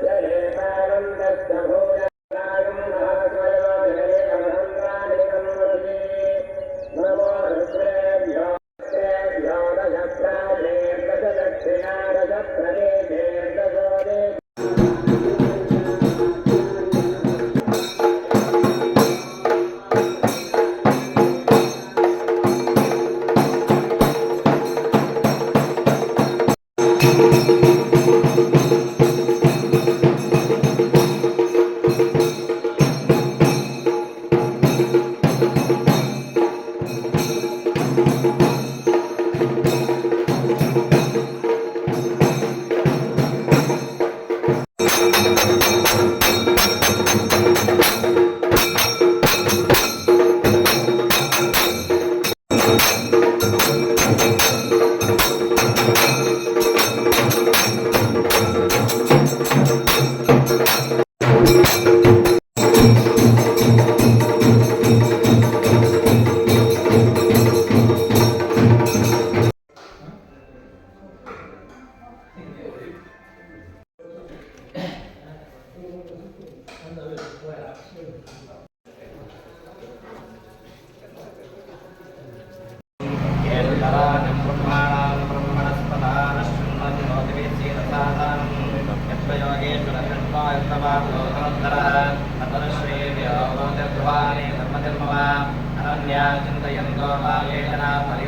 سليمان تستهون.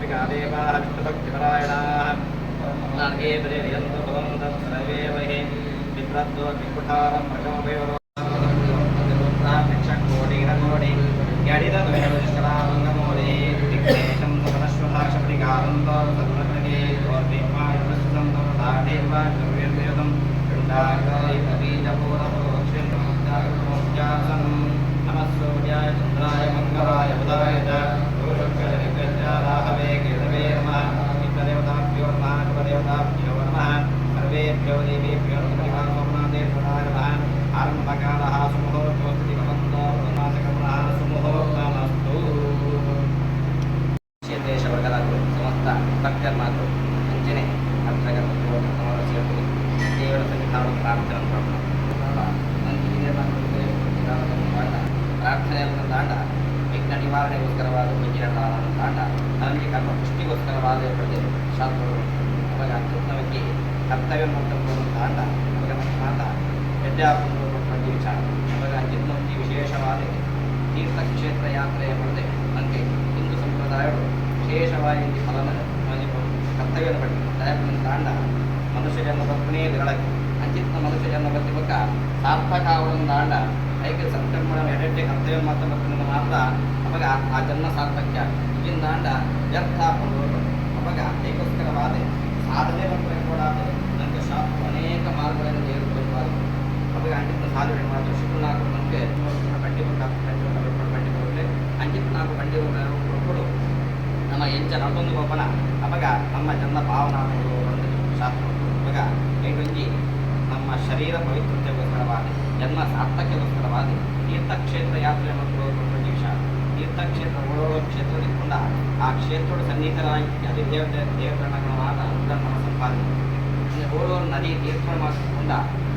Satvika దేవాః విష్ణుభక్తిపరాయణాః నాగే ప్రేరయంతో భవంతః survey వహే విప్రద్వో వికుఠారం ప్రకమపయోరో नमः सूर्याय चन्द्राय मङ्गलाय बुधाय च। ಪ್ರಾರ್ಥನೆ ಪ್ರಾರ್ಥನೆ ದಾಂಡ ವಿಘ್ನ ನಿವಾರಣೆಗೋಸ್ಕರವಾದ ಮಂಜಿರಟಾದ ದಾಂಡ ನನಗೆ ಕರ್ಮ ಪುಷ್ಟಿಗೋಸ್ಕರವಾದ ಪ್ರಜೆ ಶಾಸ್ತ್ರಗಳು ಅವಾಗ ಅತ್ಯುತ್ತಮಕ್ಕೆ ಕರ್ತವ್ಯ ಮುಕ್ತ ದಾಂಡ ಅವಾಗ ಮಾತ ವಿದ್ಯಾಪೂರ್ವಕವಾಗಿ ವಿಚಾರ ಅವಾಗ ಚಿನ್ನೊಂದಿ ವಿಶೇಷವಾದ ತೀರ್ಥಕ್ಷೇತ್ರ ಯಾತ್ರೆಯ ಮುಂದೆ ಅಂತೆ ಹಿಂದೂ ಸಂಪ್ರದಾಯಗಳು ವಿಶೇಷವಾಗಿ ಫಲನ ಕರ್ತವ್ಯ ಪಟ್ಟಿ ದಯಪಡಿನ ತಾಂಡ ಮನುಷ್ಯ ಜನ್ಮ ಬರ್ತನೇ ದಿರಳಕ್ಕೆ ಅಂಚಿತ್ತ ಮನುಷ್ಯ ಜನ್ಮ ಬರ್ತಿಬೇಕ ಸಾರ್ಥಕ ಅವರನ್ನು ದಾಂಡ ಐಕೆ ಸಂಕ್ರಮಣ ಎಡೆಟ್ಟೆ ಕರ್ತವ್ಯ ಮಾತ್ರ ಬರ್ತೀನಿ ಮಾತ್ರ ಅವಾಗ ಆ ಜನ್ಮ ಸಾರ್ಥಕ್ಯ. ಈಗಿನ ತಾಂಡ ವ್ಯರ್ಥ ಅವಾಗ ಅದಕ್ಕೋಸ್ಕರವಾದ ಸಾಧನೆ ಮತ್ತು ಕೂಡ ನನಗೆ ಶಾಸ್ತ್ರ ಅನೇಕ ಮಾರ್ಗಗಳನ್ನು ಅಂಚಿತ್ತ ಸಾಧನೆ ಮಾಡಿದ್ರು ಶಿವನ ನಾಲ್ಕು ನಮಗೆ ಬಂಡಿ ಬಂಡಿ ಬಂಡಿ ಬರುತ್ತೆ ಅಂಚಿತ್ತ ನಾಲ್ಕು ಬಂಡಿ ಕೊಡು ನಮ್ಮ ಎಂಚ ನಡ್ಕೊಂಡು ಹೋಗೋಣ ಅವಾಗ ನಮ್ಮ ಜನ ಭಾವನಾಗಳು ಶಾಸ್ತ್ರ ಅವಾಗ ಐದೊಂಜಿ ನಮ್ಮ ಶರೀರ ಪವಿತ್ರತೆಗೋಸ್ಕರವಾದ ಜನ್ಮ ಸಾರ್ಥಕ್ಯಗೋಸ್ಕರವಾದ ತೀರ್ಥಕ್ಷೇತ್ರ ಯಾತ್ರೆ ಮತ್ತು ವಿಷಯ ತೀರ್ಥಕ್ಷೇತ್ರ, ಓಡೋಡೋ ಕ್ಷೇತ್ರದಿಂದ ಆ ಕ್ಷೇತ್ರದ ಸನ್ನಿಹಿತರಾಗಿ, ಅದೇ ದೇವತೆ ದೇವಕರಣಗಳ ಮಾತ ನಮ್ಮ ಸಂಪಾದನೆ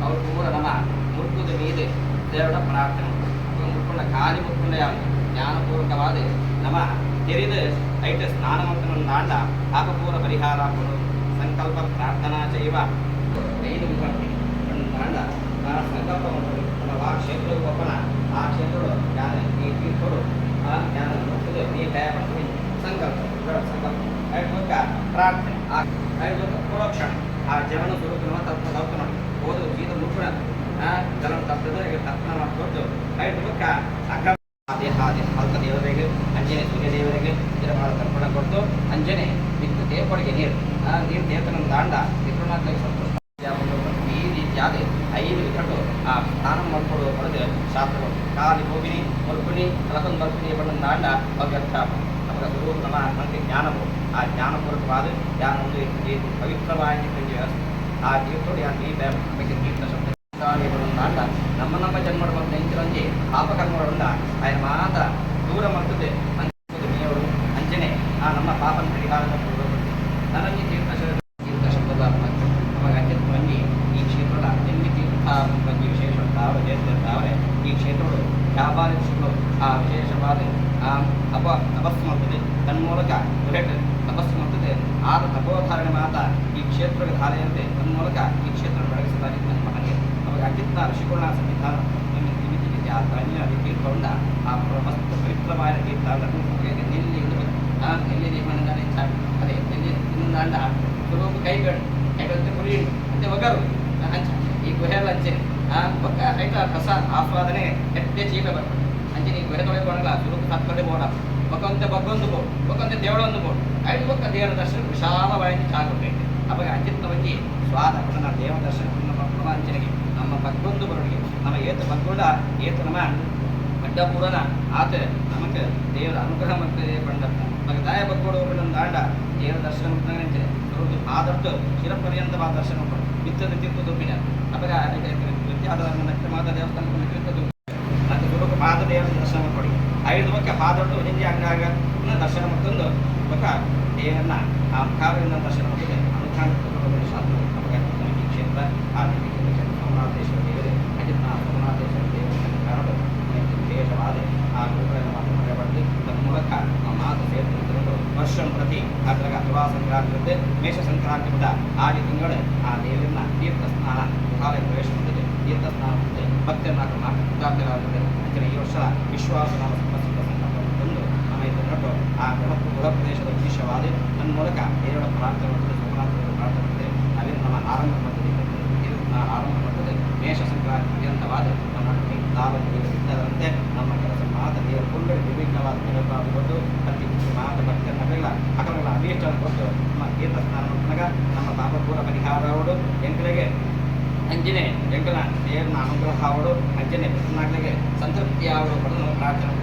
ಅವ್ರ ಪೂರ ನಮ್ಮ ಮುರುಕುದ ಮೀದೆ ದೇವರ ಪ್ರಾರ್ಥನೆ. ಅವಾಗ ಮುಟ್ಕೊಂಡ ಖಾಲಿ ಮುಟ್ಕೊಂಡ ಯಾವುದು? ಜ್ಞಾನಪೂರ್ವಕವಾದ ನಮ್ಮ ತೆರೆದ ಐಟ ಸ್ನಾನವಂತನ ದಾಂಡ ಪಾಪಪೂರ ಪರಿಹಾರ ಕೊಡು. ಸಂಕಲ್ಪ ಪ್ರಾರ್ಥನಾ ಚೈವ. ಐದು ಒಂದು ದಾಂಡ ಆ ಸಂಕಲ್ಪ ಮಾಡ್ಕೊಂಡು ಆ ಕ್ಷೇತ್ರಕ್ಕೆ ಒಪ್ಪನ ಆ ಕ್ಷೇತ್ರಗಳು ಜ್ಞಾನ ಈ ತೀರ್ಥರು ಆ ಜ್ಞಾನ ಮುಟ್ಟುದು ನೀ ದಯಪಡ್ತೀನಿ ಸಂಕಲ್ಪ. ಸಂಕಲ್ಪ. ಐದು ಪ್ರಾರ್ಥನೆ. ಐದು ಪ್ರೋಕ್ಷಣ. ಆ ಜವನ ಸ್ವರೂಪ ತತ್ವ ತಪ್ಪು ನೋಡಿ ಓದು ಜೀತ ಮುಟ್ಟಣ ಆ ಜಲ ತಪ್ಪನ ಮಾಡಿಕೊಟ್ಟು ಬಕ್ಕ ಅಗ್ರ ದೇಹ ಹಲ್ಕ ದೇವರಿಗೆ, ಅಂಜನೆ, ಸೂರ್ಯ ದೇವರಿಗೆ ಮಾಡೋ ತರ್ಪಣ ಕೊಟ್ಟು ಅಂಜನೆ ಬಿತ್ತು ದೇವರಿಗೆ ನೀರು. ನೀರು ದೇವತನ ದಾಂಡ ವಿಕ್ರಮಾತ್ಮಕ ಸಂತೋಷ ಈ ರೀತಿಯಾದ ಐದು ವಿಧಗಳು ಆ ಸ್ನಾನ ಮಾಡಿಕೊಡುವ ಹೊರಗೆ ಶಾಸ್ತ್ರಗಳು. ಕಾಲಿ ಹೋಗಿನಿ ಮಲ್ಪುನಿ ಕಲಕೊಂದು ಮಲ್ಪುನಿ ಬಣ್ಣ ದಾಂಡ ಅವ್ಯರ್ಥ ಸಂಪೂರ್ಣ ನಮಗೆ ಜ್ಞಾನವು ಆ ಜ್ಞಾನಪೂರ್ವಕವಾದ ಜ್ಞಾನವನ್ನು ಏನು ಪವಿತ್ರವಾಗಿ ವ್ಯವಸ್ಥೆ ಆ ಜೀವತೋಡು ಯಾವ ನೀಟ ಬಗ್ಗೆ ನೀಟ ಶಬ್ದ ನಮ್ಮ ನಮ್ಮ ಜನ್ಮಡ ಮತ್ತು ನೆಂಚಿನೊಂದಿ ಪಾಪಕರ್ಮಗಳಿಂದ ಆಯನ ಮಾತ ದೂರ ಮತ್ತು ಸುಲಭ ಕೈಗಳು ಯಾಕಂದ್ರೆ ಕುರಿ ಮತ್ತೆ ಒಗರು ಅಂಚ ಈ ಗುಹೆಲ್ಲ ಅಂಚೆ ಆ ಒಕ್ಕ ಐಟ ರಸ ಆಸ್ವಾದನೆ ಎಟ್ಟೆ ಚೀಲ ಬರ್ತದೆ ಅಂಚೆ ಈ ಗುಹೆ ತೊಳೆ ಕೊಡಲ್ಲ ಸುಲಭ ಸತ್ತೊಡೆ ಬೋಡ ಒಕ್ಕೊಂತೆ ಬಗ್ಗೊಂದು ಬೋಡ್ ಒಕ್ಕೊಂತೆ ದೇವಳೊಂದು ಬೋಡ್ ಐದು ಒಕ್ಕ ದೇವರ ದರ್ಶನ ವಿಶಾಲವಾಗಿ ಚಾಗುತ್ತೈತೆ ಅವಾಗ ಅಂಚಿತವಾಗಿ ಸ್ವಾದ ಪುನಃ ದೇವ ದರ್ಶನ ನಮ್ಮ ಪುನಃ ಅಂಚನೆಗೆ ನಮ್ಮ ಬಗ್ಗೊಂದು ಬರೋಡಿಗೆ ನಮ್ಮ ಏತ ಬಗ್ಗೊಂಡ ಏತ ನಮ್ಮ ಅಡ್ಡಪೂರನ ಆತ ನಮಗೆ ದೇವರ ಅನುಗ್ರಹ ಮಾಡ್ತದೆ ಪಂಡತ್ತ ಮಗ ದಾಯ ಬಗ್ಗೋಡು ಒಂದು ದಾಂಡ ದೇವರ ದರ್ಶನ ಮಾಡ್ತಾನೆ ಅವ್ರದ್ದು ಆದಷ್ಟು ಚಿರಪರ್ಯಂತವಾದ ದರ್ಶನ ಇತ್ತದ ತೀರ್ಥ ದುಪ್ಪಿನ ಅವಾಗ ವ್ಯತ್ಯಾಸ ಮಾತ ದೇವಸ್ಥಾನ ತೀರ್ಥ ಮತ್ತು ಗುರುಕ ಪಾದ ದೇವರ ದರ್ಶನ ಕೊಡಿ. ಐದು ಮುಖ್ಯ ಪಾದಟ್ಟು ಹಿಂದೆ ಪುನಃ ದರ್ಶನ ಮತ್ತೊಂದು ಮುಖ ದೇವರನ್ನ ಆ ಮುಖಾರದಿಂದ ದರ್ಶನ ಮಾಡಿದೆ ಅನುಷ್ಠಾನ ಶಾಸ್ತ್ರ ನಮಗೆ ನಮಗೆ ಈ ಕ್ಷೇತ್ರ ಆ ಕ್ಷೇತ್ರ ಸೋಮನಾಥೇಶ್ವರ ದೇವರೇ ಅಜಿತ್ ಸೋಮನಾಥೇಶ್ವರ ದೇವರ ಕಾರಣ ವಿಶೇಷವಾದ ಆ ಗುರುಗಳನ್ನು ಮಾತು ಮಾಡಬಾರ್ದು ತನ್ಮೂಲಕ ಆ ಮಾತು ಸೇರಿಕೊಂಡು ವರ್ಷ ಪ್ರತಿ ಅದ್ರಾಗ ತುಲಾ ಸಂಕ್ರಾಂತಿ ಇರುತ್ತೆ ಮೇಷ ಸಂಕ್ರಾಂತಿ ಕೂಡ ಆಡಿ ತಿಂಗಳು ಆ ದೇವರನ್ನ ತೀರ್ಥ ಸ್ನಾನ ಮುಖಾಲಯ ಪ್ರವೇಶ ಮಾಡಿದೆ ತೀರ್ಥ ಸ್ನಾನ ಮಾಡಿದೆ ಭಕ್ತರನ್ನ ಕ್ರಮ ಕೃತಾರ್ಥರಾಗುತ್ತದೆ ಅಂಚನೆ ಈ ವರ್ಷ ವಿಶ್ವಾಸ ನಾಮ ಸಂಪರ್ಕ ಸಂಕಲ್ಪ ತಂದು ನಮ್ಮ ಇದು ನಟು ಆ ಗೃಹ ಗೃಹ ಪ್ರದೇಶದ ವಿಶೇಷವಾದ ನನ್ನ ಮೂಲಕ ದೇವರ ಪ್ರಾರ್ಥನೆ ಮಾಡ್ತದೆ ಸೋಮನಾಥ ಪ್ರಾರ್ಥನೆ ಮಾಡ್ತದೆ ಅದೇ ನಮ್ಮ ಆರಂಭ ಮಾಡ್ತದೆ ಆರಂಭ ಮಾಡ್ತದೆ ಮೇಷ ಸಂಕ್ರಾಂತಿ ಪರ್ಯಂತವಾದ ನಮ್ಮ ಲಾಭ ಇದ್ದದಂತೆ ನಮ್ಮ ಕೆಲಸ ಮಾತ ದೇವರ ಕೊಂಡರೆ ವಿಭಿನ್ನವಾದ ಕೆಲಸ ಕೊಟ್ಟು ಪ್ರತಿ ಮಾತ ಭಕ್ತರನ್ನೆಲ್ಲ ಅಕಲಗಳ ಅಭೀಷ್ಟವನ್ನು ಕೊಟ್ಟು ನಮ್ಮ ತೀರ್ಥ ಸ್ನಾನ ಮಾಡಿದಾಗ ನಮ್ಮ ಪಾಪಪೂರ ಪರಿಹಾರಗಳು ಎಂಕಳಿಗೆ ಅಂಜನೆ ಎಂಕಲ ದೇವರನ್ನ ಅನುಗ್ರಹ ಅವಳು ಅಂಜನೆ ಪ್ರಸನ್ನಾಗಲಿಗೆ ಪ್ರಾರ್ಥನೆ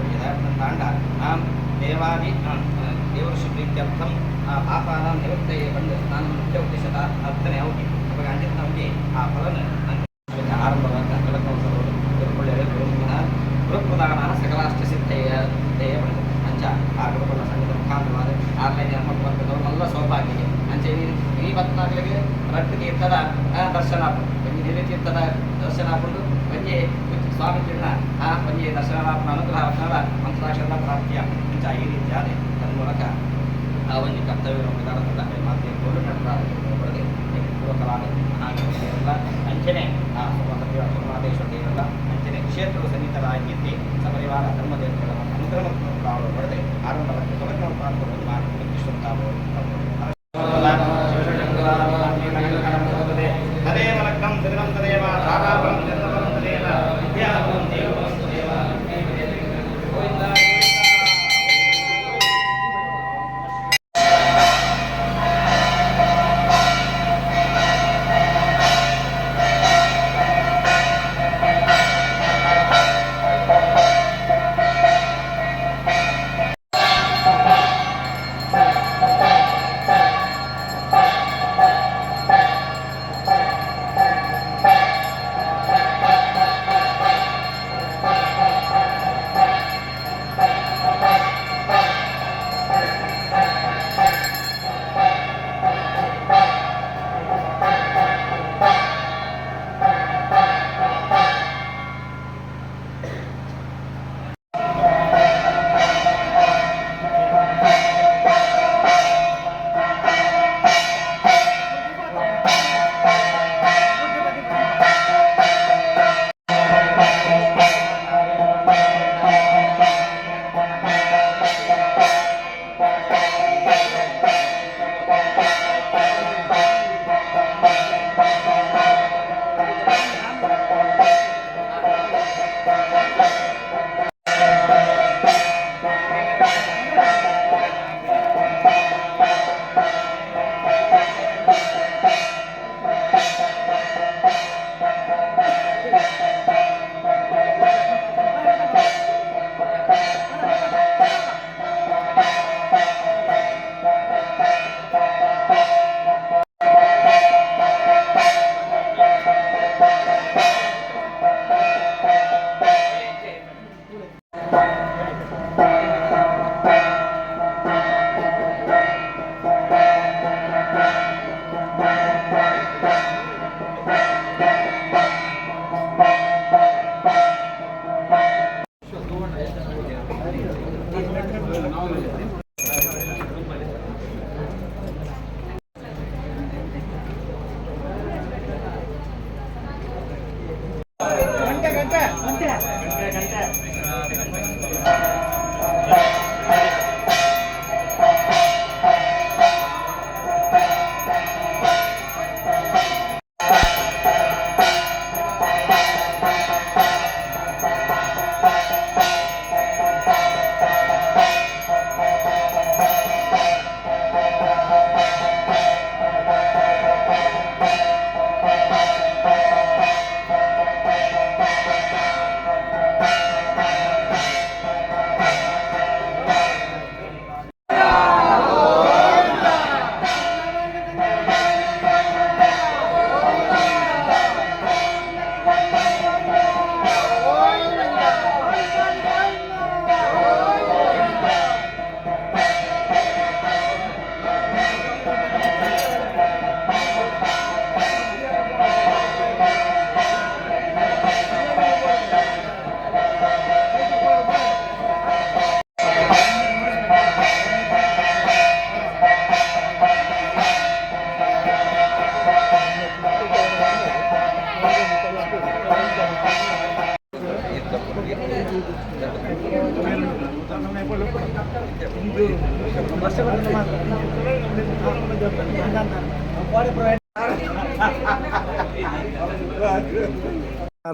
ದೇವಾದಿ ಆ, ಆ, ದೇವರ ಪ್ರೀತ್ಯರ್ಥಂ ಆ ಪಾಪಾನ ನಿವೃತ್ತಯೇ ಬಂದು ನಾನು ಮುಖ್ಯ ಉದ್ದೇಶದ ಅರ್ಥನೆ ಹೋಗಿ ಅಂಜಿತ ನಮಗೆ ಆ ಫಲನ ಆರಂಭವಾದ ಕಳಕೊಳ್ಳೋದು ಒಳ್ಳೆಯ ಗುರುಪ್ರಧಾನ ಸಕಲಾಷ್ಟ ಸಿದ್ಧೆಯ ದೇಯ ಪಡೆದು ಅಂಚ ಆ ಗುರುಗಳ ಸಂಘದ ಮುಖಾಂತರವಾದ ಆನ್ಲೈನ್ ನಮ್ಮ ವರ್ಗದವರು ಎಲ್ಲ ಸೌಭಾಗ್ಯ ಅಂಚೆ ಈ ಭಕ್ತನಾಗಲಿಗೆ ರಟ್ಟು ತೀರ್ಥದ ಆ, ದರ್ಶನ ಒಂಜಿ ದಿವ್ಯ ತೀರ್ಥದ ದರ್ಶನ ಹಾಕೊಂಡು ಒಂಜಿ ಸ್ವಾಮಿ ಕಿರಣ ಆ ಒಂಜಿ ಅನುಗ್ರಹ ಮಂತ್ರಾಕ್ಷರ ಪ್ರಾಪ್ತಿಯ ಅಂಚ ಈ ರೀತಿಯಾದ ತನ್ಮೂಲಕ ಆ ಒಂದು ಕರ್ತವ್ಯ ವಿಧಾನದ ಮಾತೆ ಕೋಲು ನಡೆದ ಪೂರ್ವಕವಾದ ಮಹಾಗಣಿಯಲ್ಲ ಅಂಚನೆ ಆ ಅಂಚನೆ ಕ್ಷೇತ್ರದ ಸನ್ನಿಹಿತರಾಗಿ ಸಪರಿವಾರ ಧರ್ಮದೇವತೆಗಳ ಅನುಕ್ರಮವನ್ನು ತಾವು ಆರಂಭದಲ್ಲಿ ಆರಂಭಕ್ಕೆ ಸಮಗ್ರ ಪ್ರಾಂತವನ್ನು ಮಾಡಿ ಕೃಷ್ಣ ತಾವು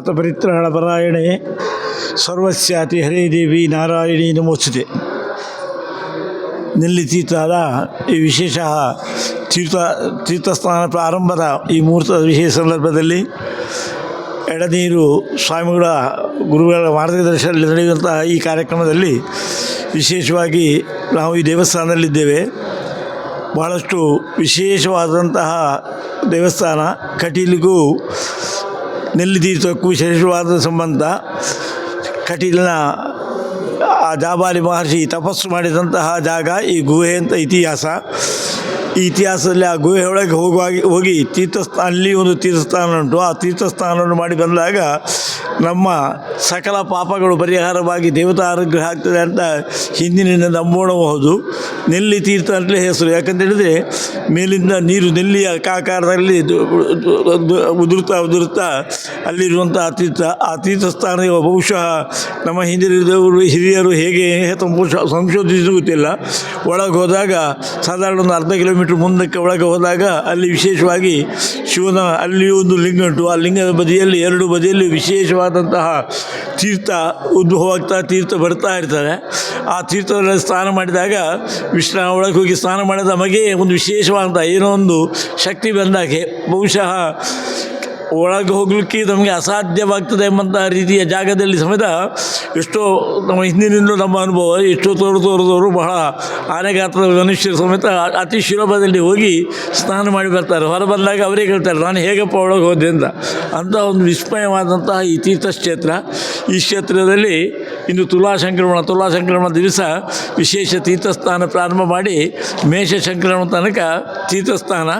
ಅರ್ಥಪರಿತ್ರಾಣ ಪರಾಯಣೆ. ಸರ್ವಸ್ಯಾತಿ ಹರೇ ದೇವಿ ನಾರಾಯಣಿ ನಮೋಸ್ತುತೆ. ನೆಲ್ಲಿತೀರ್ಥಾದ ಈ ವಿಶೇಷ ತೀರ್ಥ, ತೀರ್ಥಸ್ಥಾನ ಪ್ರಾರಂಭದ ಈ ಮುಹೂರ್ತದ ವಿಶೇಷ ಸಂದರ್ಭದಲ್ಲಿ ಎಡನೀರು ಸ್ವಾಮಿಗಳ ಗುರುಗಳ ಮಾರ್ಗದರ್ಶನದಲ್ಲಿ ನಡೆಯುವಂತಹ ಈ ಕಾರ್ಯಕ್ರಮದಲ್ಲಿ ವಿಶೇಷವಾಗಿ ನಾವು ಈ ದೇವಸ್ಥಾನದಲ್ಲಿದ್ದೇವೆ. ಬಹಳಷ್ಟು ವಿಶೇಷವಾದಂತಹ ದೇವಸ್ಥಾನ ಕಟೀಲಿಗೂ ನೆಲ್ಲಿತೀರ್ಥಕ್ಕೂ ವಿಶೇಷವಾದ ಸಂಬಂಧ. ಕಟೀಲಿನ ಆ ಜಾಬಾಲಿ ಮಹರ್ಷಿ ತಪಸ್ಸು ಮಾಡಿದಂತಹ ಜಾಗ ಈ ಗುಹೆ ಅಂತ ಇತಿಹಾಸ. ಇತಿಹಾಸದಲ್ಲಿ ಆ ಗುಹೆ ಒಳಗೆ ಹೋಗುವಾಗಿ ಹೋಗಿ ತೀರ್ಥಸ್ಥಾನ ಅಲ್ಲಿ ಒಂದು ತೀರ್ಥಸ್ಥಾನ ಉಂಟು. ಆ ತೀರ್ಥಸ್ಥಾನವನ್ನು ಮಾಡಿ ಬಂದಾಗ ನಮ್ಮ ಸಕಲ ಪಾಪಗಳು ಪರಿಹಾರವಾಗಿ ದೇವತಾ ಅನುಗ್ರಹ ಆಗ್ತದೆ ಅಂತ ಹಿಂದಿನಿಂದ ನಂಬೋಣಬಹುದು. ನೆಲ್ಲಿ ತೀರ್ಥ ಅಂತಲೇ ಹೆಸರು. ಯಾಕಂತೇಳಿದರೆ ಮೇಲಿಂದ ನೀರು ನೆಲ್ಲಿಯ ಕಾಕಾರದಲ್ಲಿ ಉದುರ್ತಾ ಉದುರ್ತಾ ಅಲ್ಲಿರುವಂಥ ತೀರ್ಥ. ಆ ತೀರ್ಥಸ್ಥಾನ ಬಹುಶಃ ನಮ್ಮ ಹಿಂದಿರಿದವರು ಹಿರಿಯರು ಹೇಗೆ ಸಂಶೋಧಿಸಿ ಗೊತ್ತಿಲ್ಲ ಒಳಗೆ ಹೋದಾಗ ಸಾಧಾರಣ ಒಂದು ಅರ್ಧ ಕಿಲೋಮೀಟ್ರ್ ಮುಂದಕ್ಕೆ ಒಳಗೆ ಹೋದಾಗ ಅಲ್ಲಿ ವಿಶೇಷವಾಗಿ ಶಿವನ ಅಲ್ಲಿ ಒಂದು ಲಿಂಗ ಉಂಟು. ಆ ಲಿಂಗದ ಬದಿಯಲ್ಲಿ ಎರಡು ಬದಿಯಲ್ಲಿ ವಿಶೇಷವಾದಂತಹ ತೀರ್ಥ ಉದ್ಭವ ಆಗ್ತಾ ತೀರ್ಥ ಬರ್ತಾ ಇರ್ತಾರೆ ಆ ತೀರ್ಥದಲ್ಲಿ ಸ್ನಾನ ಮಾಡಿದಾಗ ವಿಶ್ರಾಮ ಒಳಗೆ ಹೋಗಿ ಸ್ನಾನ ಮಾಡಿದ ನಮಗೆ ಒಂದು ವಿಶೇಷವಾದಂಥ ಏನೋ ಒಂದು ಶಕ್ತಿ ಬಂದಾಗೆ ಬಹುಶಃ ಒಳಗೆ ಹೋಗ್ಲಿಕ್ಕೆ ನಮಗೆ ಅಸಾಧ್ಯವಾಗ್ತದೆ ಎಂಬಂತಹ ರೀತಿಯ ಜಾಗದಲ್ಲಿ ಸಮೇತ ಎಷ್ಟೋ ನಮ್ಮ ಹಿಂದಿನಿಂದ ನಮ್ಮ ಅನುಭವ, ಎಷ್ಟೋ ತೋರು ತೋರಿದವರು ಬಹಳ ಆನೆಗಾತ್ರದ ಮನುಷ್ಯರು ಸಮೇತ ಅತಿ ಸುಲಭದಲ್ಲಿ ಹೋಗಿ ಸ್ನಾನ ಮಾಡಿ ಬರ್ತಾರೆ. ಹೊರ ಬಂದಾಗ ಅವರೇ ಕೇಳ್ತಾರೆ, ನಾನು ಹೇಗಪ್ಪ ಒಳಗೆ ಹೋದೆ? ಅಂತ. ಅಂಥ ಒಂದು ವಿಸ್ಮಯವಾದಂತಹ ಈ ತೀರ್ಥಕ್ಷೇತ್ರ. ಈ ಕ್ಷೇತ್ರದಲ್ಲಿ ಇಂದು ತುಲಾ ಸಂಕ್ರಮಣ ತುಲಾ ಸಂಕ್ರಮಣ ದಿವಸ ವಿಶೇಷ ತೀರ್ಥಸ್ಥಾನ ಪ್ರಾರಂಭ ಮಾಡಿ ಮೇಷ ಸಂಕ್ರಮಣ ತನಕ ತೀರ್ಥಸ್ಥಾನ.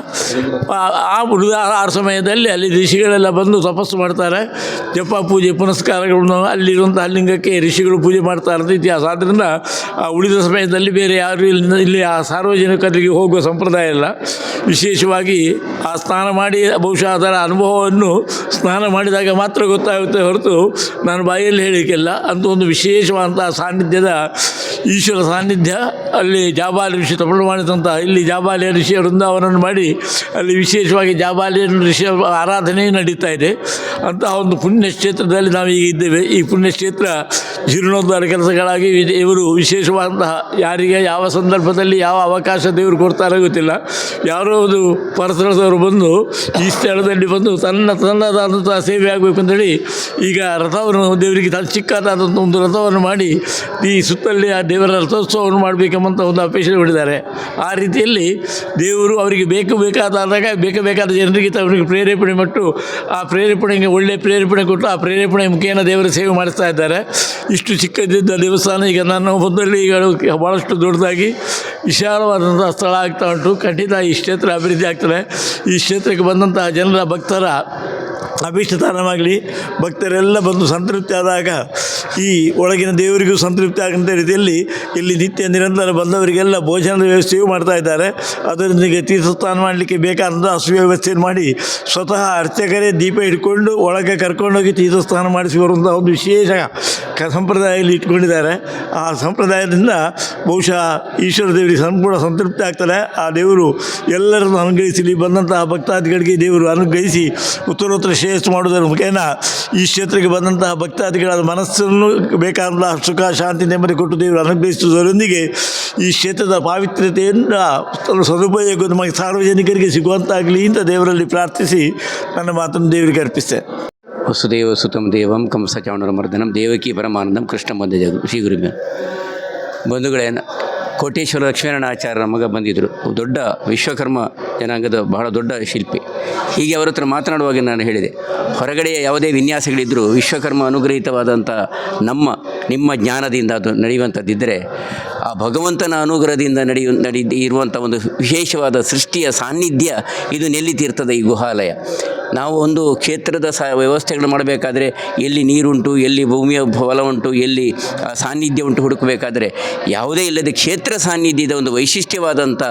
ಆ- ಆ ಉಳಿದ ಆರು ಸಮಯದಲ್ಲಿ ಅಲ್ಲಿ ಋಷಿಗಳೆಲ್ಲ ಬಂದು ತಪಸ್ಸು ಮಾಡ್ತಾರೆ. ಜಪ ಪೂಜೆ ಪುನಸ್ಕಾರಗಳನ್ನು ಅಲ್ಲಿರುವಂಥ ಲಿಂಗಕ್ಕೆ ಋಷಿಗಳು ಪೂಜೆ ಮಾಡ್ತಾ ಇರೋದು ಇತಿಹಾಸ. ಆದ್ದರಿಂದ ಆ ಉಳಿದ ಸಮಯದಲ್ಲಿ ಬೇರೆ ಯಾರು ಇಲ್ಲಿ ಇಲ್ಲಿ ಆ ಸಾರ್ವಜನಿಕರಿಗೆ ಹೋಗುವ ಸಂಪ್ರದಾಯ ಇಲ್ಲ. ವಿಶೇಷವಾಗಿ ಆ ಸ್ನಾನ ಮಾಡಿ, ಬಹುಶಃ ಅದರ ಅನುಭವವನ್ನು ಸ್ನಾನ ಮಾಡಿದಾಗ ಮಾತ್ರ ಗೊತ್ತಾಗುತ್ತೆ ಹೊರತು ನಾನು ಬಾಯಲ್ಲಿ ಹೇಳಿಕ್ಕಿಲ್ಲ ಅಂತ ಒಂದು ವಿಶೇಷವಾದಂಥ ಸಾನ್ನಿಧ್ಯದ ಈಶ್ವರ ಸಾನ್ನಿಧ್ಯ, ಅಲ್ಲಿ ಜಾಬಾಲಿ ಋಷಿ ತಮಿಳು ಮಾಡಿದಂಥ ಇಲ್ಲಿ ಜಾಬಾಲಿಯ ಋಷಿ ವೃಂದಾವನವನ್ನು ಮಾಡಿ, ಅಲ್ಲಿ ವಿಶೇಷವಾಗಿ ಜಾಬಾಲಿಯ ಋಷಿಯ ಆರಾಧನೆ ನಡೀತಾ ಇದೆ. ಅಂತ ಒಂದು ಪುಣ್ಯ ಕ್ಷೇತ್ರದಲ್ಲಿ ಈಗ ಇದ್ದೇವೆ. ಈ ಪುಣ್ಯಕ್ಷೇತ್ರ ಜೀರ್ಣೋದ್ಧಾರ ಕೆಲಸಗಳಾಗಿ. ಇವರು ವಿಶೇಷವಾದಂತಹ ಯಾರಿಗೆ ಯಾವ ಸಂದರ್ಭದಲ್ಲಿ ಯಾವ ಅವಕಾಶ ದೇವರು ಕೊಡ್ತಾರೋ ಗೊತ್ತಿಲ್ಲ. ಯಾರೋ ಒಂದು ಪರಸರದವರು ಬಂದು ಈ ಸ್ಥಳದಲ್ಲಿ ಬಂದು ತನ್ನ ತನ್ನದಾದಂಥ ಸೇವೆ ಆಗಬೇಕು ಅಂತೇಳಿ ಈಗ ರಥವನ್ನು ದೇವರಿಗೆ ಚಿಕ್ಕದಾದಂಥ ಒಂದು ರಥವನ್ನು ಮಾಡಿ ಈ ಸುತ್ತಲ್ಲಿ ಆ ದೇವರ ರಥೋತ್ಸವವನ್ನು ಮಾಡಬೇಕೆಂಬಂತ ಒಂದು ಅಪೇಕ್ಷೆ ಹೊಡಿದ್ದಾರೆ ಆ ರೀತಿಯಲ್ಲಿ ದೇವರು ಅವರಿಗೆ ಬೇಕು ಬೇಕಾದಾಗ ಬೇಕು, ಬೇಕಾದ ಜನರಿಗೆ ಅವರಿಗೆ ಪ್ರೇರೇಪಣೆ ಮಟ್ಟು ಆ ಪ್ರೇರೇಪಣೆಗೆ ಒಳ್ಳೆಯ ಪ್ರೇರೇಪಣೆ ಕೊಟ್ಟು ಆ ಪ್ರೇರೇಪಣೆ ಮುಖೇನ ದೇವರ ಸೇವೆ ಮಾಡಿಸ್ತಾ ಇದ್ದಾರೆ. ಇಷ್ಟು ಚಿಕ್ಕದಿದ್ದ ದೇವಸ್ಥಾನ, ಈಗ ನನ್ನ ಹೊತ್ತಲ್ಲಿ ಈಗ ಭಾಳಷ್ಟು ದೊಡ್ಡದಾಗಿ ವಿಶಾಲವಾದಂಥ ಸ್ಥಳ ಆಗ್ತಾ ಉಂಟು. ಖಂಡಿತ ಈ ಕ್ಷೇತ್ರ ಅಭಿವೃದ್ಧಿ ಆಗ್ತದೆ. ಈ ಕ್ಷೇತ್ರಕ್ಕೆ ಬಂದಂತಹ ಜನರ ಭಕ್ತರ ಅಭಿಷ್ಟತಾನವಾಗಲಿ ಭಕ್ತರೆಲ್ಲ ಬಂದು ಸಂತೃಪ್ತಿ ಆದಾಗ, ಈ ಒಳಗಿನ ದೇವರಿಗೂ ಸಂತೃಪ್ತಿ ಆಗಂಥ ರೀತಿಯಲ್ಲಿ ಇಲ್ಲಿ ನಿತ್ಯ ನಿರಂತರ ಬಂದವರಿಗೆಲ್ಲ ಭೋಜನದ ವ್ಯವಸ್ಥೆಯೂ ಮಾಡ್ತಾ ಇದ್ದಾರೆ. ಅದರೊಂದಿಗೆ ತೀರ್ಥಸ್ಥಾನ ಮಾಡಲಿಕ್ಕೆ ಬೇಕಾದಂಥ ಸುವ್ಯವಸ್ಥೆಯನ್ನು ಮಾಡಿ, ಸ್ವತಃ ಅರ್ಚಕರೇ ದೀಪ ಇಟ್ಕೊಂಡು ಒಳಗೆ ಕರ್ಕೊಂಡೋಗಿ ತೀರ್ಥಸ್ಥಾನ ಮಾಡಿಸಿ ಬರುವಂಥ ಒಂದು ವಿಶೇಷ ಕ ಸಂಪ್ರದಾಯದಲ್ಲಿ ಇಟ್ಕೊಂಡಿದ್ದಾರೆ ಆ ಸಂಪ್ರದಾಯದಿಂದ ಬಹುಶಃ ಈಶ್ವರ ದೇವರಿಗೆ ಸಂಪೂರ್ಣ ಸಂತೃಪ್ತಿ ಆಗ್ತಾರೆ ಆ ದೇವರು ಎಲ್ಲರನ್ನು ಅನುಗ್ರಹಿಸಿ ಬಂದಂತಹ ಭಕ್ತಾದಿಗಳಿಗೆ ದೇವರು ಅನುಗ್ರಹಿಸಿ, ಉತ್ತರೋತ್ತರ ಶ್ರೇಯಸ್ಸು ಮಾಡುವುದರ ಮುಖೇನ ಈ ಕ್ಷೇತ್ರಕ್ಕೆ ಬಂದಂತಹ ಭಕ್ತಾದಿಗಳ ಮನಸ್ಸನ್ನು ಬೇಕಾದಂತಹ ಸುಖ, ಶಾಂತಿ, ನೆಮ್ಮದಿ ಕೊಟ್ಟು ದೇವರು ಅನುಗ್ರಹಿಸುವುದರೊಂದಿಗೆ ಈ ಕ್ಷೇತ್ರದ ಪಾವಿತ್ರ್ಯತೆಯಿಂದ ಸದುಪಯೋಗ ನಮಗೆ ಸಾರ್ವಜನಿಕರಿಗೆ ಸಿಗುವಂತಾಗಲಿ ಅಂತ ದೇವರಲ್ಲಿ ಪ್ರಾರ್ಥಿಸಿ ನನ್ನ ಮಾತನ್ನು ದೇವರಿಗೆ ಅರ್ಪಿಸ್ತೇನೆ. ವಸುದೇವ ಸುತಂ ದೇವಂ ಕಂಸ ಚಾಣೂರಮರ್ದನಂ ದೇವಕಿ ಪರಮಾನಂದಂ ಕೃಷ್ಣ ಬಂದ ಜಗ ಶ್ರೀ ಗುರುಮೆ ಬಂಧುಗಳೇ ನ- ಕೋಟೇಶ್ವರ ಲಕ್ಷ್ಮೀನಾರಾಯಣ ಆಚಾರ್ಯರ ಮಗ ಬಂದಿದ್ದರು. ದೊಡ್ಡ ವಿಶ್ವಕರ್ಮ ಜನಾಂಗದ ಬಹಳ ದೊಡ್ಡ ಶಿಲ್ಪಿ. ಹೀಗೆ ಅವರ ಹತ್ರ ಮಾತನಾಡುವಾಗ ನಾನು ಹೇಳಿದೆ ಹೊರಗಡೆಯ ಯಾವುದೇ ವಿನ್ಯಾಸಗಳಿದ್ದರೂ ವಿಶ್ವಕರ್ಮ ಅನುಗ್ರಹಿತವಾದಂಥ ನಮ್ಮ, ನಿಮ್ಮ ಜ್ಞಾನದಿಂದ ಅದು ನಡೆಯುವಂಥದ್ದಿದ್ದರೆ ಆ ಭಗವಂತನ ಅನುಗ್ರಹದಿಂದ ನಡೆಯು, ನಡಿ, ಇರುವಂಥ ಒಂದು ವಿಶೇಷವಾದ ಸೃಷ್ಟಿಯ ಸಾನ್ನಿಧ್ಯ ಇದು ನೆಲ್ಲಿ ತೀರ್ಥದ ಈ ಗುಹಾಲಯ. ನಾವು ಒಂದು ಕ್ಷೇತ್ರದ ಸ, ವ್ಯವಸ್ಥೆಗಳು ಮಾಡಬೇಕಾದ್ರೆ ಎಲ್ಲಿ ನೀರುಂಟು, ಎಲ್ಲಿ ಭೂಮಿಯ ಫಲ ಉಂಟು, ಎಲ್ಲಿ ಸಾನ್ನಿಧ್ಯ ಉಂಟು ಹುಡುಕಬೇಕಾದ್ರೆ ಯಾವುದೇ ಇಲ್ಲದೆ ಕ್ಷೇತ್ರ ಸಾನ್ನಿಧ್ಯದ ಒಂದು ವೈಶಿಷ್ಟ್ಯವಾದಂಥ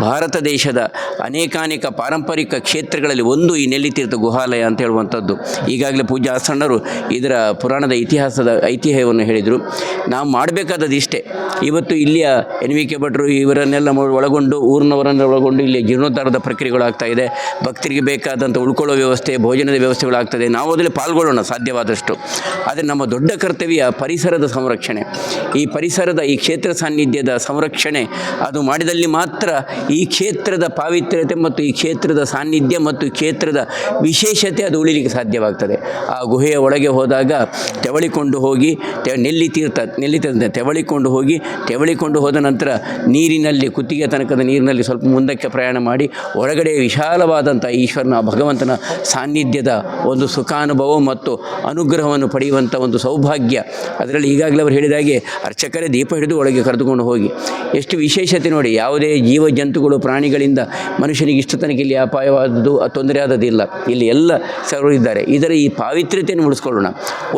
ಭಾರತ ದೇಶದ ಅನೇಕಾನೇಕ ಪಾರಂಪರಿಕ ಕ್ಷೇತ್ರಗಳಲ್ಲಿ ಒಂದು ಈ ನೆಲ್ಲಿತೀರ್ಥ ಗುಹಾಲಯ ಅಂತ ಹೇಳುವಂಥದ್ದು. ಈಗಾಗಲೇ ಪೂಜ್ಯ ಆಸಣ್ಣರು ಇದರ ಪುರಾಣದ ಇತಿಹಾಸದ ಐತಿಹ್ಯವನ್ನು ಹೇಳಿದರು. ನಾವು ಮಾಡಬೇಕಾದದ್ದು ಇಷ್ಟೇ. ಇವತ್ತು ಇಲ್ಲಿಯ ಎನ್ ವಿ ಕೆ ಭಟ್ರು ಇವರನ್ನೆಲ್ಲ ಒಳಗೊಂಡು, ಊರಿನವರನ್ನೆಲ್ಲ ಒಳಗೊಂಡು ಇಲ್ಲಿ ಜೀರ್ಣೋದ್ಧಾರದ ಪ್ರಕ್ರಿಯೆಗಳಾಗ್ತಾ ಇದೆ. ಭಕ್ತರಿಗೆ ಬೇಕಾದಂಥ ಉಳ್ಕೊಳ್ಳೋ ವ್ಯವಸ್ಥೆ, ಭೋಜನದ ವ್ಯವಸ್ಥೆಗಳಾಗ್ತದೆ ನಾವು ಅದರಲ್ಲಿ ಪಾಲ್ಗೊಳ್ಳೋಣ ಸಾಧ್ಯವಾದಷ್ಟು. ಆದರೆ ನಮ್ಮ ದೊಡ್ಡ ಕರ್ತವ್ಯ ಪರಿಸರದ ಸಂರಕ್ಷಣೆ. ಈ ಪರಿಸರದ, ಈ ಕ್ಷೇತ್ರ ಸಾನ್ನಿಧ್ಯದ ಸಂರಕ್ಷಣೆ. ಅದು ಮಾಡಿದಲ್ಲಿ ಮಾತ್ರ ಈ ಕ್ಷೇತ್ರದ ಪಾವಿತ್ರ್ಯತೆ ಮತ್ತು ಈ ಕ್ಷೇತ್ರದ ಸಾನ್ನಿಧ್ಯ ಮತ್ತು ಕ್ಷೇತ್ರದ ವಿಶೇಷತೆ ಅದು ಉಳಿಲಿಕ್ಕೆ ಸಾಧ್ಯವಾಗ್ತದೆ. ಆ ಗುಹೆಯ ಒಳಗೆ ಹೋದಾಗ ತೆವಳಿಕೊಂಡು ಹೋಗಿ ತೆ ನೆಲ್ಲಿ ತೀರ್ಥ ನೆಲ್ಲಿ ತೀರ್ಥ ತೆವಳಿಕೊಂಡು ಹೋಗಿ ತೆವಳಿಕೊಂಡು ಹೋದ ನಂತರ ನೀರಿನಲ್ಲಿ, ಕುತ್ತಿಗೆ ತನಕದ ನೀರಿನಲ್ಲಿ ಸ್ವಲ್ಪ ಮುಂದಕ್ಕೆ ಪ್ರಯಾಣ ಮಾಡಿ ಒಳಗಡೆ ವಿಶಾಲವಾದಂಥ ಈಶ್ವರನ, ಭಗವಂತನ ಸಾನ್ನಿಧ್ಯದ ಒಂದು ಸುಖಾನುಭವ ಮತ್ತು ಅನುಗ್ರಹವನ್ನು ಪಡೆಯುವಂಥ ಒಂದು ಸೌಭಾಗ್ಯ. ಅದರಲ್ಲಿ ಈಗಾಗಲೇ ಅವರು ಹೇಳಿದ ಹಾಗೆ ಅರ್ಚಕರೇ ದೀಪ ಹಿಡಿದು ಒಳಗೆ ಕರೆದುಕೊಂಡು ಹೋಗಿ. ಎಷ್ಟು ವಿಶೇಷತೆ ನೋಡಿ, ಯಾವುದೇ ಜೀವ ಜಂತುಗಳು ಪ್ರಾಣಿಗಳಿಂದ ಮನುಷ್ಯನಿಗೆ ಇಷ್ಟು ತನಕ ಇಲ್ಲಿ ಅಪಾಯವಾದದ್ದು, ತೊಂದರೆ ಆದದಿಲ್ಲ ಇಲ್ಲಿ ಎಲ್ಲ ಇದ್ದಾರೆ. ಇದರ ಈ ಪಾವಿತ್ರ್ಯತೆಯನ್ನು ಉಳಿಸ್ಕೊಳ್ಳೋಣ.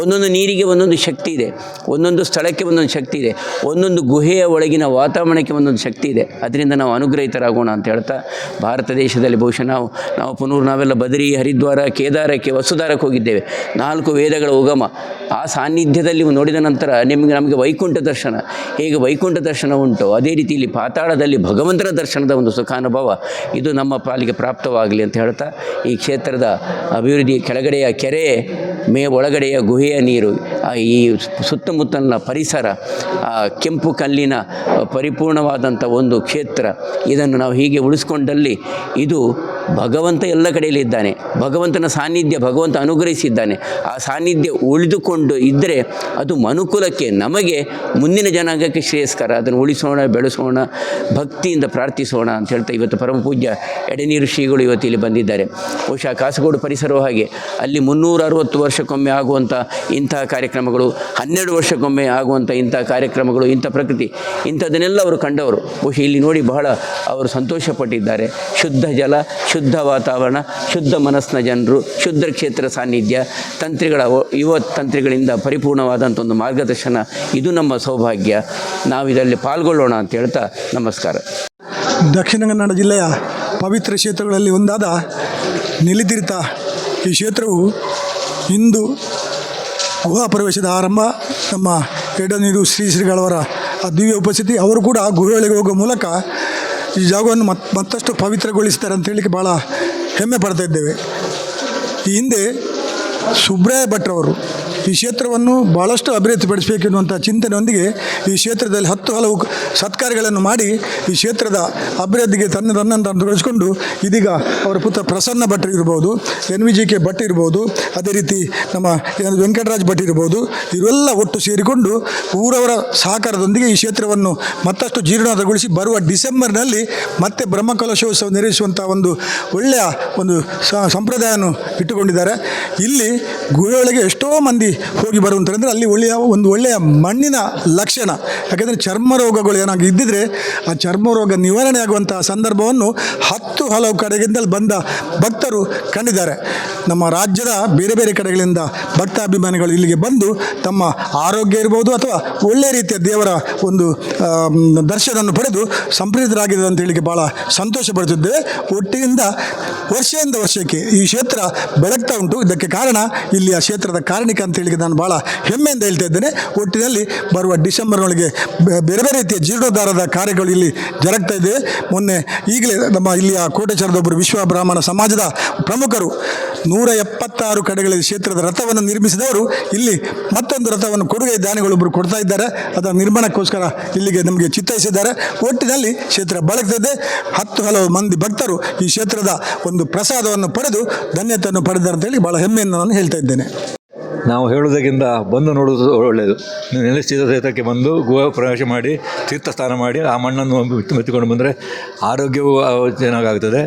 ಒಂದೊಂದು ನೀರಿಗೆ ಒಂದೊಂದು ಶಕ್ತಿ ಇದೆ. ಒಂದೊಂದು ಸ್ಥಳಕ್ಕೆ ಒಂದೊಂದು ಶಕ್ತಿ ಇದೆ. ಒಂದೊಂದು ಗುಹೆಯ ಒಳಗಿನ ವಾತಾವರಣಕ್ಕೆ ಒಂದೊಂದು ಶಕ್ತಿ ಇದೆ. ಅದರಿಂದ ನಾವು ಅನುಗ್ರಹಿತರಾಗೋಣ ಅಂತ ಹೇಳ್ತಾ, ಭಾರತ ದೇಶದಲ್ಲಿ ಬಹುಶಃ ನಾವು ನಾವು ಪುನರ್ ನಾವೆಲ್ಲ ಬದರಿ, ಹರಿದ್ವಾರ, ಕೇದಾರಕ್ಕೆ ವಸುದಾರಕ್ಕೆ ಹೋಗಿದ್ದೇವೆ. ನಾಲ್ಕು ವೇದಗಳ ಉಗಮ. ಆ ಸಾನ್ನಿಧ್ಯದಲ್ಲಿ ನೋಡಿದ ನಂತರ ನಿಮಗೆ ನಮಗೆ ವೈಕುಂಠ ದರ್ಶನ. ಹೇಗೆ ವೈಕುಂಠ ದರ್ಶನ ಉಂಟು? ಅದೇ ರೀತಿ ಇಲ್ಲಿ ಪಾತಾಳದಲ್ಲಿ ಭಗವಂತನ ದರ್ಶನದ ಒಂದು ಸುಖಾನುಭವ ಇದು ನಮ್ಮ ಪಾಲಿಗೆ ಪ್ರಾಪ್ತವಾಗಲಿ ಅಂತ ಹೇಳ್ತಾ, ಈ ಕ್ಷೇತ್ರದ ಅಭಿವೃದ್ಧಿ ಕೆಳಗಡೆಯ ಕೆರೆ, ಮೇ ಒಳಗಡೆಯ ಗುಹೆಯ ನೀರು ಈ ಸುತ್ತಮುತ್ತಲಿನ ಪರಿಸರ ಕೆಂಪು ಕಲ್ಲಿನ ಪರಿಪೂರ್ಣವಾದಂಥ ಒಂದು ಕ್ಷೇತ್ರ, ಇದನ್ನು ನಾವು ಹೀಗೆ ಉಳಿಸ್ಕೊಂಡಲ್ಲಿ ಇದು ಭಗವಂತ ಎಲ್ಲ ಕಡೆಯಲ್ಲಿ ಇದ್ದಾನೆ. ಭಗವಂತನ ಸಾನ್ನಿಧ್ಯ ಭಗವಂತ ಅನುಗ್ರಹಿಸಿದ್ದಾನೆ. ಆ ಸಾನ್ನಿಧ್ಯ ಉಳಿದುಕೊಂಡು ಇದ್ದರೆ ಅದು ಮನುಕುಲಕ್ಕೆ, ನಮಗೆ ಮುಂದಿನ ಜನಾಂಗಕ್ಕೆ ಶ್ರೇಯಸ್ಕರ. ಅದನ್ನು ಉಳಿಸೋಣ, ಬೆಳೆಸೋಣ, ಭಕ್ತಿಯಿಂದ ಪ್ರಾರ್ಥಿಸೋಣ ಅಂತ ಹೇಳ್ತಾ ಇವತ್ತು ಪರಮ ಪೂಜ್ಯ ಎಡೆನೀರು ಶ್ರೀಗಳು ಇವತ್ತು ಇಲ್ಲಿ ಬಂದಿದ್ದಾರೆ. ಬಹುಶಃ ಕಾಸರಗೋಡು ಪರಿಸರವೂ ಹಾಗೆ. ಅಲ್ಲಿ ಮುನ್ನೂರ ಅರವತ್ತು ವರ್ಷಕ್ಕೊಮ್ಮೆ ಆಗುವಂಥ ಇಂತಹ ಕಾರ್ಯಕ್ರಮಗಳು, ಹನ್ನೆರಡು ವರ್ಷಕ್ಕೊಮ್ಮೆ ಆಗುವಂಥ ಇಂಥ ಕಾರ್ಯಕ್ರಮಗಳು, ಇಂಥ ಪ್ರಕೃತಿ, ಇಂಥದನ್ನೆಲ್ಲ ಅವರು ಕಂಡವರು. ಬಹುಶಃ ಇಲ್ಲಿ ನೋಡಿ ಬಹಳ ಅವರು ಸಂತೋಷಪಟ್ಟಿದ್ದಾರೆ. ಶುದ್ಧ ಜಲ ಶುದ್ಧ ವಾತಾವರಣ, ಶುದ್ಧ ಮನಸ್ಸಿನ ಜನರು, ಶುದ್ಧ ಕ್ಷೇತ್ರ ಸಾನ್ನಿಧ್ಯ, ತಂತ್ರಿಗಳ ಯುವ ತಂತ್ರಿಗಳಿಂದ ಪರಿಪೂರ್ಣವಾದಂಥ ಒಂದು ಮಾರ್ಗದರ್ಶನ, ಇದು ನಮ್ಮ ಸೌಭಾಗ್ಯ. ನಾವು ಇದರಲ್ಲಿ ಪಾಲ್ಗೊಳ್ಳೋಣ ಅಂತ ಹೇಳ್ತಾ ನಮಸ್ಕಾರ. ದಕ್ಷಿಣ ಕನ್ನಡ ಜಿಲ್ಲೆಯ ಪವಿತ್ರ ಕ್ಷೇತ್ರಗಳಲ್ಲಿ ಒಂದಾದ ನೆಲಿತೀರ್ಥ ಈ ಕ್ಷೇತ್ರವು ಇಂದು ಗುಹಾ ಪ್ರವೇಶದ ಆರಂಭ. ನಮ್ಮ ಎಡನೀರು ಶ್ರೀ ಶ್ರೀಗಳವರ ದಿವ್ಯ ಉಪಸ್ಥಿತಿ. ಅವರು ಕೂಡ ಗುಹೆಯೊಳಗೆ ಹೋಗುವ ಮೂಲಕ ಈ ಜಾಗವನ್ನು ಮತ್, ಮತ್ತಷ್ಟು ಪವಿತ್ರಗೊಳಿಸ್ತಾರೆ ಅಂತ ಹೇಳಲಿಕ್ಕೆ ಭಾಳ ಹೆಮ್ಮೆ ಪಡ್ತಾ ಇದ್ದೇವೆ. ಈ ಹಿಂದೆ ಸುಬ್ರಾಯ ಭಟ್ರವರು ಈ ಕ್ಷೇತ್ರವನ್ನು ಭಾಳಷ್ಟು ಅಭಿವೃದ್ಧಿಪಡಿಸಬೇಕು ಪಡಿಸಬೇಕೆನ್ನುವಂಥ ಚಿಂತನೆಯೊಂದಿಗೆ ಈ ಕ್ಷೇತ್ರದಲ್ಲಿ ಹತ್ತು ಹಲವು ಸತ್ಕಾರ್ಯಗಳನ್ನು ಮಾಡಿ ಈ ಕ್ಷೇತ್ರದ ಅಭಿವೃದ್ಧಿಗೆ ತನ್ನ ತನ್ನನ್ನು ತೊಡಗಿಸಿಕೊಂಡು ಇದೀಗ ಅವರ ಪುತ್ರ ಪ್ರಸನ್ನ ಭಟ್ ಇರ್ಬೋದು, N V G K Bhat ಇರ್ಬೋದು, ಅದೇ ರೀತಿ ನಮ್ಮ ವೆಂಕಟರಾಜ್ ಭಟ್ ಇರ್ಬೋದು, ಇವೆಲ್ಲ ಒಟ್ಟು ಸೇರಿಕೊಂಡು ಊರವರ ಸಹಕಾರದೊಂದಿಗೆ ಈ ಕ್ಷೇತ್ರವನ್ನು ಮತ್ತಷ್ಟು ಜೀರ್ಣೋದ್ಧಗೊಳಿಸಿ ಬರುವ ಡಿಸೆಂಬರ್ನಲ್ಲಿ ಮತ್ತೆ ಬ್ರಹ್ಮಕಲಶೋತ್ಸವ ನೆರವೇರಿಸುವಂಥ ಒಂದು ಒಳ್ಳೆಯ ಒಂದು ಸಂಪ್ರದಾಯವನ್ನು ಇಟ್ಟುಕೊಂಡಿದ್ದಾರೆ. ಇಲ್ಲಿ ಗುಹೆಯೊಳಗೆ ಎಷ್ಟೋ ಮಂದಿ ಹೋಗಿ ಬರುವಂಥದ್ದು. ಅಲ್ಲಿ ಒಳ್ಳೆಯ ಒಂದು ಒಳ್ಳೆಯ ಮಣ್ಣಿನ ಲಕ್ಷಣ. ಯಾಕೆಂದರೆ ಚರ್ಮ ರೋಗಗಳು ಏನಾಗಿ ಇದ್ದಿದ್ರೆ ಆ ಚರ್ಮ ರೋಗ ನಿವಾರಣೆ ಆಗುವಂತಹ ಸಂದರ್ಭವನ್ನು ಹತ್ತು ಹಲವು ಕಡೆಗಿಂದಲೂ ಬಂದ ಭಕ್ತರು ಕಂಡಿದ್ದಾರೆ. ನಮ್ಮ ರಾಜ್ಯದ ಬೇರೆ ಬೇರೆ ಕಡೆಗಳಿಂದ ಭಕ್ತಾಭಿಮಾನಿಗಳು ಇಲ್ಲಿಗೆ ಬಂದು ತಮ್ಮ ಆರೋಗ್ಯ ಇರ್ಬೋದು ಅಥವಾ ಒಳ್ಳೆಯ ರೀತಿಯ ದೇವರ ಒಂದು ದರ್ಶನವನ್ನು ಪಡೆದು ಸಂಪ್ರೀತರಾಗಿದೆ ಅಂತ ಹೇಳಿಕೆ ಭಾಳ ಸಂತೋಷ ಪಡ್ತಿದ್ದೇವೆ ಒಟ್ಟಿನಿಂದ ವರ್ಷದಿಂದ ವರ್ಷಕ್ಕೆ ಈ ಕ್ಷೇತ್ರ ಬೆಳಗ್ತಾ ಉಂಟು. ಇದಕ್ಕೆ ಕಾರಣ ಇಲ್ಲಿಯ ಕ್ಷೇತ್ರದ ಕಾರಣಿಕ ಅಂತ ಹೇಳಿಕ್ಕೆ ನಾನು ಭಾಳ ಹೆಮ್ಮೆಯಿಂದ ಹೇಳ್ತಾ ಇದ್ದೇನೆ. ಒಟ್ಟಿನಲ್ಲಿ ಬರುವ ಡಿಸೆಂಬರ್ನೊಳಗೆ ಬೇರೆ ಬೇರೆ ರೀತಿಯ ಜೀರ್ಣೋದ್ಧಾರದ ಕಾರ್ಯಗಳು ಇಲ್ಲಿ ಜರಗ್ತಾ ಇದೆ. ಮೊನ್ನೆ ಈಗಲೇ ನಮ್ಮ ಇಲ್ಲಿಯ ಕೋಟೇಶ್ವರದ ಒಬ್ಬರು ವಿಶ್ವ ಬ್ರಾಹ್ಮಣ ಸಮಾಜದ ಪ್ರಮುಖರು ನೂರ ಎಪ್ಪತ್ತಾರು ಕಡೆಗಳಲ್ಲಿ ಕ್ಷೇತ್ರದ ರಥವನ್ನು ನಿರ್ಮಿಸಿದವರು. ಇಲ್ಲಿ ಮತ್ತೊಂದು ರಥವನ್ನು ಕೊಡುಗೆ ದಾನಿಗಳೊಬ್ಬರು ಕೊಡ್ತಾ ಇದ್ದಾರೆ. ಅದರ ನಿರ್ಮಾಣಕ್ಕೋಸ್ಕರ ಇಲ್ಲಿಗೆ ನಮಗೆ ಚಿತ್ತೈಸಿದ್ದಾರೆ. ಒಟ್ಟಿನಲ್ಲಿ ಕ್ಷೇತ್ರ ಬಳಗ್ತಿದೆ. ಹತ್ತು ಹಲವು ಮಂದಿ ಭಕ್ತರು ಈ ಕ್ಷೇತ್ರದ ಒಂದು ಪ್ರಸಾದವನ್ನು ಪಡೆದು ಧನ್ಯತೆಯನ್ನು ಪಡೆದಾರೆ ಅಂತ ಭಾಳ ಹೆಮ್ಮೆಯನ್ನು ನಾನು ಹೇಳ್ತಾ ಇದ್ದೇನೆ. ನಾವು ಹೇಳುವುದಕ್ಕಿಂತ ಬಂದು ನೋಡುವುದು ಒಳ್ಳೆಯದು. ನೆಲೆಸಿದ ಸಹಿತಕ್ಕೆ ಬಂದು ಗೋವಾ ಪ್ರವೇಶ ಮಾಡಿ ತೀರ್ಥ ಸ್ನಾನ ಮಾಡಿ, ಆ ಮಣ್ಣನ್ನು ಮೆತ್ತು ಮೆತ್ತಿಕೊಂಡು ಬಂದರೆ ಆರೋಗ್ಯವು ಚೆನ್ನಾಗಾಗ್ತದೆ.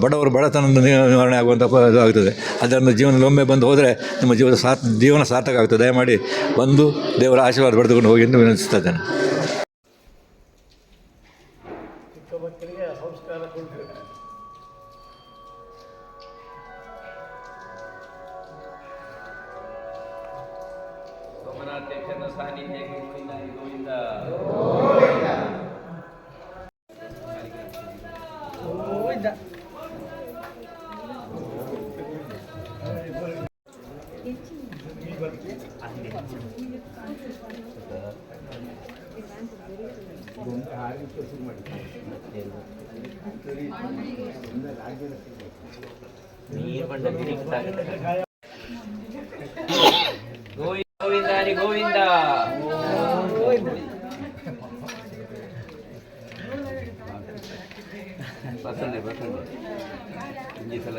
ಬಡವರು ಬಡತನದ ನಿವಾರಣೆ ಆಗುವಂಥ ಇದಾಗ್ತದೆ ಅದರಿಂದ ಜೀವನದಲ್ಲಿ ಒಮ್ಮೆ ಬಂದು ಹೋದರೆ ನಿಮ್ಮ ಜೀವನ ಸಾರ್ಥ, ಜೀವನ ಸಾರ್ಥಕ ಆಗ್ತದೆ. ದಯಮಾಡಿ ಬಂದು ದೇವರ ಆಶೀರ್ವಾದ ಪಡೆದುಕೊಂಡು ಹೋಗಿ ಎಂದು ವಿನಂತಿಸ್ತಾ ಇದ್ದೇನೆ. ಗೋವಿಂದ ಹರಿ ಗೋವಿಂದ ಬಸಂದೆ ಬಸಂದೆ. ಈ ಸಲ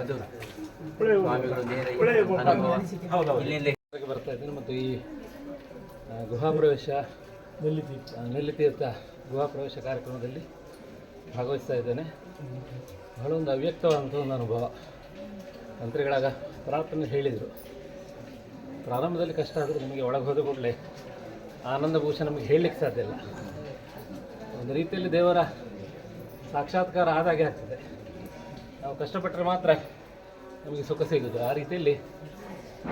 ಅದು. ಬರ್ತಾ ಇದ್ದೇನೆ ಮತ್ತು ಈ ಗುಹಾ ಪ್ರವೇಶ ನೆಲ್ಲಿತೀರ್ಥ ನೆಲ್ಲಿತೀರ್ಥ ಗುಹಾ ಪ್ರವೇಶ ಕಾರ್ಯಕ್ರಮದಲ್ಲಿ ಭಾಗವಹಿಸ್ತಾ ಇದ್ದೇನೆ. ಬಹಳ ಒಂದು ಅವ್ಯಕ್ತವಾದಂಥ ಒಂದು ಅನುಭವ. ಮಂತ್ರಿಗಳಾಗ ಪ್ರಾರ್ಥನೆ ಹೇಳಿದರು. ಪ್ರಾರಂಭದಲ್ಲಿ ಕಷ್ಟ ಆದರೆ ನಿಮಗೆ ಒಳಗೆ ಹೋದ ಕೂಡಲೇ ಆನಂದ ಭೂಷಣ ನಮಗೆ ಹೇಳಲಿಕ್ಕೆ ಸಾಧ್ಯ ಇಲ್ಲ. ಒಂದು ರೀತಿಯಲ್ಲಿ ದೇವರ ಸಾಕ್ಷಾತ್ಕಾರ ಆದಾಗೆ ಆಗ್ತದೆ. ನಾವು ಕಷ್ಟಪಟ್ಟರೆ ಮಾತ್ರ ನಮಗೆ ಸುಖ ಸಿಗುತ್ತೆ ಆ ರೀತಿಯಲ್ಲಿ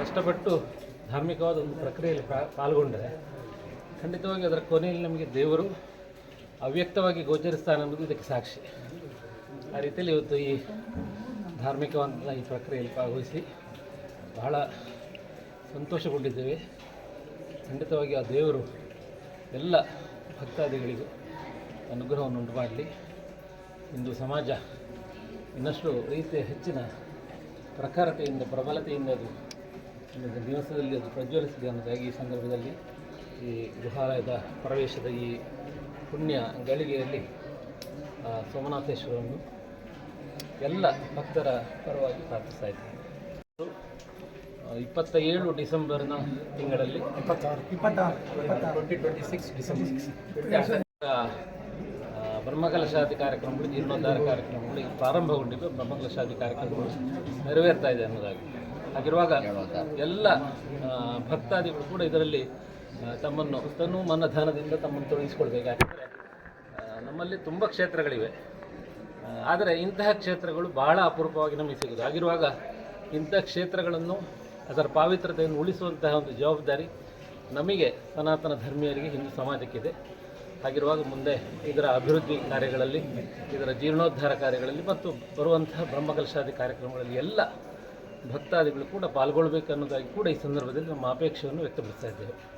ಕಷ್ಟಪಟ್ಟು ಧಾರ್ಮಿಕವಾದ ಒಂದು ಪ್ರಕ್ರಿಯೆಯಲ್ಲಿ ಪಾಲ್ಗೊಂಡರೆ ಖಂಡಿತವಾಗಿ ಅದರ ಕೊನೆಯಲ್ಲಿ ನಮಗೆ ದೇವರು ಅವ್ಯಕ್ತವಾಗಿ ಗೋಚರಿಸ್ತಾನೆ ಅನ್ನೋದು ಇದಕ್ಕೆ ಸಾಕ್ಷಿ. ಆ ರೀತಿಯಲ್ಲಿ ಇವತ್ತು ಈ ಧಾರ್ಮಿಕವಾದ ಈ ಪ್ರಕ್ರಿಯೆಯಲ್ಲಿ ಭಾಗವಹಿಸಿ ಬಹಳ ಸಂತೋಷಗೊಂಡಿದ್ದೇವೆ. ಖಂಡಿತವಾಗಿ ಆ ದೇವರು ಎಲ್ಲ ಭಕ್ತಾದಿಗಳಿಗೂ ಅನುಗ್ರಹವನ್ನು ಉಂಟು ಮಾಡಲಿ. ಇಂದು ಸಮಾಜ ಇನ್ನಷ್ಟು ರೀತಿಯ ಹೆಚ್ಚಿನ ಪ್ರಖರತೆಯಿಂದ ಪ್ರಬಲತೆಯಿಂದ ಅದು ಒಂದು ದಿವಸದಲ್ಲಿ ಅದು ಪ್ರಜ್ವಲಿಸಿದೆ ಅನ್ನೋದಾಗಿ ಈ ಸಂದರ್ಭದಲ್ಲಿ ಈ ಗುಹಾಲಯದ ಪ್ರವೇಶದ ಈ ಪುಣ್ಯ ಗಳಿಗೆಯಲ್ಲಿ ಸೋಮನಾಥೇಶ್ವರವನ್ನು ಸೋಮನಾಥೇಶ್ವರನ್ನು ಎಲ್ಲ ಭಕ್ತರ ಪರವಾಗಿ ಪ್ರಾರ್ಥಿಸ್ತಾ ಇದ್ದೇನೆ. ಆ, ಇಪ್ಪತ್ತ ಏಳು ಡಿಸೆಂಬರ್ನ ತಿಂಗಳಲ್ಲಿ ಟ್ವೆಂಟಿ ಟ್ವೆಂಟಿ ಸಿಕ್ಸ್ ಡಿಸೆಂಬರ್. ಬ್ರಹ್ಮಕಲಶಾದಿ ಕಾರ್ಯಕ್ರಮಗಳು, ಜೀರ್ಣೋದ್ಧಾರ ಕಾರ್ಯಕ್ರಮಗಳು ಈಗ ಪ್ರಾರಂಭಗೊಂಡಿದ್ದು ಬ್ರಹ್ಮಕಲಶಾದಿ ಕಾರ್ಯಕ್ರಮಗಳು ನೆರವೇರ್ತಾ ಇದೆ ಅನ್ನೋದಾಗಿ. ಹಾಗಿರುವಾಗ ಎಲ್ಲ ಭಕ್ತಾದಿಗಳು ಕೂಡ ಇದರಲ್ಲಿ ತಮ್ಮನ್ನು ತನು ಮನಧಾನದಿಂದ ತಮ್ಮನ್ನು ತೊಡಗಿಸಿಕೊಳ್ಬೇಕು ನಮ್ಮಲ್ಲಿ ತುಂಬ ಕ್ಷೇತ್ರಗಳಿವೆ. ಆದರೆ ಇಂತಹ ಕ್ಷೇತ್ರಗಳು ಬಹಳ ಅಪರೂಪವಾಗಿ ನಮಗೆ ಸಿಗೋದು ಆಗಿರುವಾಗ ಇಂಥ ಕ್ಷೇತ್ರಗಳನ್ನು ಅದರ ಪಾವಿತ್ರತೆಯನ್ನು ಉಳಿಸುವಂತಹ ಒಂದು ಜವಾಬ್ದಾರಿ ನಮಗೆ ಸನಾತನ ಧರ್ಮೀಯರಿಗೆ ಹಿಂದೂ ಸಮಾಜಕ್ಕಿದೆ. ಹಾಗಿರುವಾಗ ಮುಂದೆ ಇದರ ಅಭಿವೃದ್ಧಿ ಕಾರ್ಯಗಳಲ್ಲಿ, ಇದರ ಜೀರ್ಣೋದ್ಧಾರ ಕಾರ್ಯಗಳಲ್ಲಿ ಮತ್ತು ಬರುವಂತಹ ಬ್ರಹ್ಮಕಲಶಾದಿ ಕಾರ್ಯಕ್ರಮಗಳಲ್ಲಿ ಎಲ್ಲ ಭಕ್ತಾದಿಗಳು ಕೂಡ ಪಾಲ್ಗೊಳ್ಬೇಕು ಅನ್ನೋದಾಗಿ ಕೂಡ ಈ ಸಂದರ್ಭದಲ್ಲಿ ನಮ್ಮ ಅಪೇಕ್ಷೆಯನ್ನು ವ್ಯಕ್ತಪಡಿಸ್ತಾ ಇದ್ದೇವೆ.